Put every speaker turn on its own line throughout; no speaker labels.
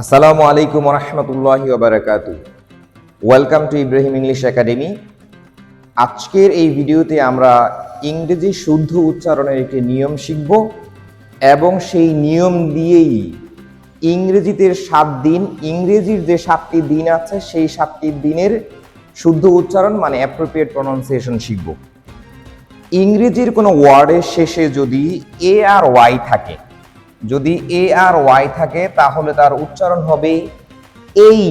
আসসালামু আলাইকুম রহমতুল্লাহি ওবরাকাত welcome to Ibrahim English academy. আজকের এই ভিডিওতে আমরা ইংরেজি শুদ্ধ উচ্চারণের একটি নিয়ম শিখব এবং সেই নিয়ম দিয়েই ইংরেজিতে সাত দিন, ইংরেজির যে সাতটি দিন আছে, সেই সাতটি দিনের শুদ্ধ উচ্চারণ মানে অ্যাপ্রোপ্রিয়েট প্রনাউন্সিয়েশন শিখব। ইংরেজির কোনো ওয়ার্ডের শেষে যদি এ আর ওয়াই থাকে যদি এ আর ওয়াই থাকে, তাহলে তার উচ্চারণ হবে এই।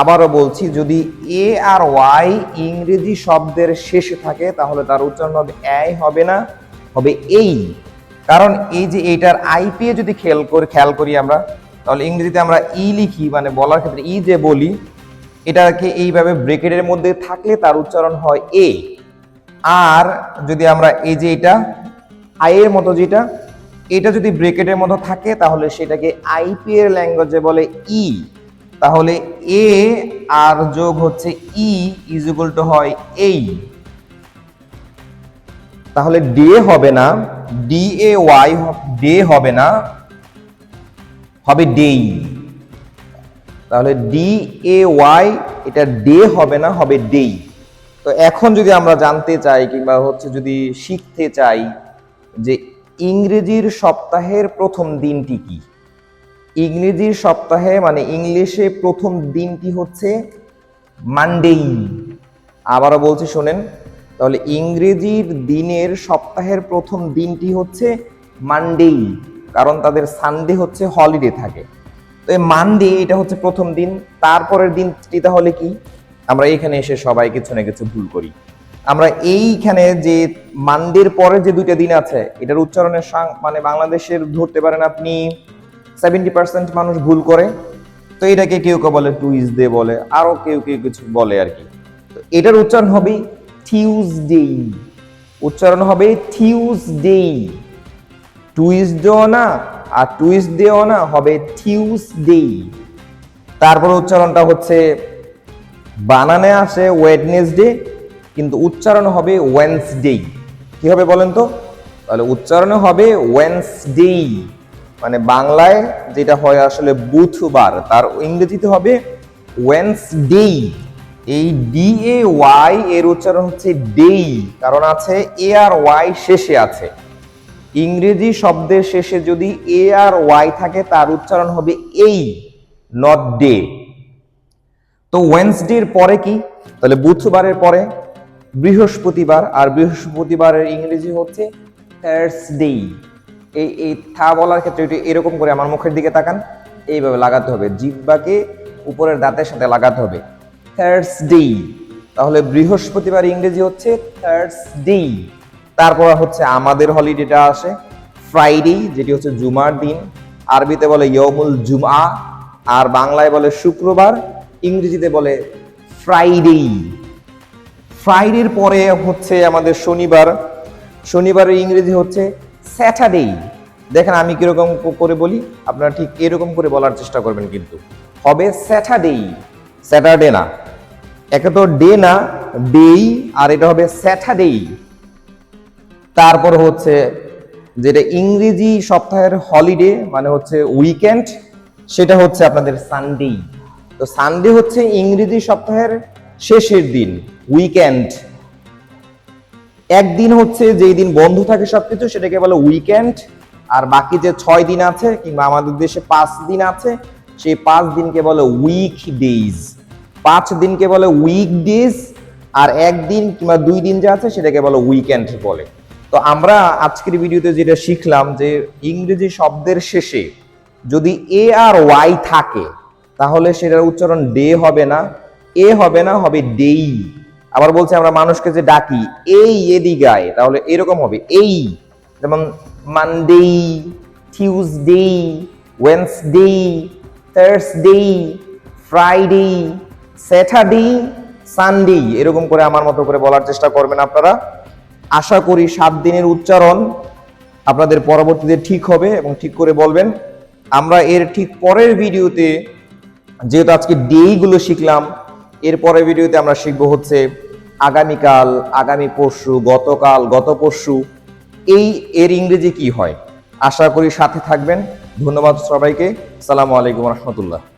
আবারও বলছি, যদি এ আর ওয়াই ইংরেজি শব্দের শেষে থাকে, তাহলে তার উচ্চারণ হবে এই, হবে না, হবে এই। কারণ এই যে এইটার আইপিএ যদি খেয়াল করে, খেয়াল করি আমরা, তাহলে ইংরেজিতে আমরা ই লিখি মানে বলার ক্ষেত্রে ই যে বলি, এটাকে এইভাবে ব্রেকেটের মধ্যে থাকলে তার উচ্চারণ হয় এ আর যদি আমরা এই যে এটা আইয়ের মতো যেটা এটা যদি ব্রেকেটের মতো থাকে, তাহলে সেটাকে আইপি এর ল্যাঙ্গুয়েজে বলে ই তাহলে এ আর যোগ হচ্ছে ই ইজ ইকুয়াল টু হয় এই তাহলে ডে হবে না ডি এ ওয়াই ডে হবে না, হবে ডেই তাহলে ডি এ ওয়াই এটা ডে হবে না, হবে ডেই তো এখন যদি আমরা জানতে চাই কিংবা হচ্ছে যদি শিখতে চাই যে ইংরেজির সপ্তাহের প্রথম দিনটি কি? ইংরেজির সপ্তাহে মানে ইংলিশে প্রথম দিনটি হচ্ছে মানডেই আবারও বলছি, শোনেন। তাহলে ইংরেজির দিনের সপ্তাহের প্রথম দিনটি হচ্ছে মানডেই কারণ তাদের সানডে হচ্ছে হলিডে থাকে। তো এই মানডে এটা হচ্ছে প্রথম দিন, তারপরের দিনটি তাহলে কি? আমরা এখানে এসে সবাই কিছু না কিছু ভুল করি। আমরা এইখানে যে মানডের পরে যে দুইটা দিন আছে, এটার উচ্চারণের মানে বাংলাদেশের ধরতে পারেন আপনি সেভেন্টি পার্সেন্ট মানুষ ভুল করে, তো এটাকে কেউ কেউ বলে টুইজডে বলে, আরও কেউ কেউ কিছু বলে আর কি। তো এটার উচ্চারণ হবে টিউজডে উচ্চারণ হবে টিউজডে টুইজডেও না, আর টুইজডেও না, হবে টিউজডে তারপর উচ্চারণটা হচ্ছে, বানানে আসে ওয়েডনেসডে কিন্তু উচ্চারণ হবে ওয়েন্সডে কি হবে বলেন তো? তাহলে উচ্চারণে হবে ওয়েন্সডে মানে বাংলায় যেটা হয় আসলে বুধবার, তার ইংরেজিতে হবে ওয়েন্সডে এই ডি এ ওয়াই এর উচ্চারণ হচ্ছে ডেই কারণ আছে এ আর ওয়াই শেষে আছে। ইংরেজি শব্দের শেষে যদি এ আর ওয়াই থাকে, তার উচ্চারণ হবে এই নট ডে তো ওয়েন্সডের পরে কি? তাহলে বুধবারের পরে বৃহস্পতিবার, আর বৃহস্পতিবারের ইংরেজি হচ্ছে থার্সডে এই এই থা বলার ক্ষেত্রে একটু এরকম করে আমার মুখের দিকে তাকান। এইভাবে লাগাতে হবে। জিব্বাকে উপরের দাঁতের সাথে লাগাতে হবে। থার্সডে তাহলে বৃহস্পতিবার ইংরেজি হচ্ছে থার্সডে তারপর হচ্ছে আমাদের হলিডেটা আসে ফ্রাইডে যেটি হচ্ছে জুমার দিন। আরবিতে বলে ইয়মুল জুমা আর বাংলায় বলে শুক্রবার। ইংরেজিতে বলে ফ্রাইডে ফ্রাইডের পরে হচ্ছে আমাদের শনিবার। শনিবারের ইংরেজি হচ্ছে স্যাটারডে দেখেন আমি কীরকম করে বলি, আপনারা ঠিক এরকম করে বলার চেষ্টা করবেন কিন্তু। হবে স্যাটারডে স্যাটারডে না। একে তো ডে না ডেই আর এটা হবে স্যাটারডে তারপর হচ্ছে যেটা ইংরেজি সপ্তাহের হলিডে মানে হচ্ছে উইকেন্ড সেটা হচ্ছে আপনাদের সানডে তো সানডে হচ্ছে ইংরেজি সপ্তাহের শেষের দিন। উইকেন্ড একদিন হচ্ছে যেই দিন বন্ধ থাকে সবকিছু, সেটাকে বলে উইকেন্ড আর বাকি যে ছয় দিন আছে, কিংবা আমাদের দেশে পাঁচ দিন আছে, সেই পাঁচ দিনকে বলে উইক ডেজ পাঁচ দিনকে বলে উইক ডেজ আর একদিন কিংবা দুই দিন যে আছে, সেটাকে বলে উইকেন্ড বলে। তো আমরা আজকের ভিডিওতে যেটা শিখলাম যে ইংরেজি শব্দের শেষে যদি এ আর ওয়াই থাকে, তাহলে সেটার উচ্চারণ ডে হবে না এ হবে না, হবে ডেই আবার বলছে আমরা মানুষকে যে ডাকি, এই এদিগায়, তাহলে এরকম হবে, এই, যেমন Monday Tuesday Wednesday Thursday Friday Saturday Sunday এরকম করে আমার মতো করে বলার চেষ্টা করবেন আপনারা। আশা করি সাত দিনের উচ্চারণ আপনাদের পরবর্তীতে ঠিক হবে এবং ঠিক করে বলবেন। আমরা এর ঠিক পরের ভিডিওতে, যেহেতু আজকে ডেইগুলো শিখলাম এর পরের ভিডিওতে আমরা শিখব হচ্ছে আগামীকাল, আগামী পরশু, গতকাল, গত পরশু, এই, এর ইংরেজি কি হয়? আশা করি সাথে থাকবেন। ধন্যবাদ সবাইকে। সালামু আলাইকুম রহমতুল্লাহ।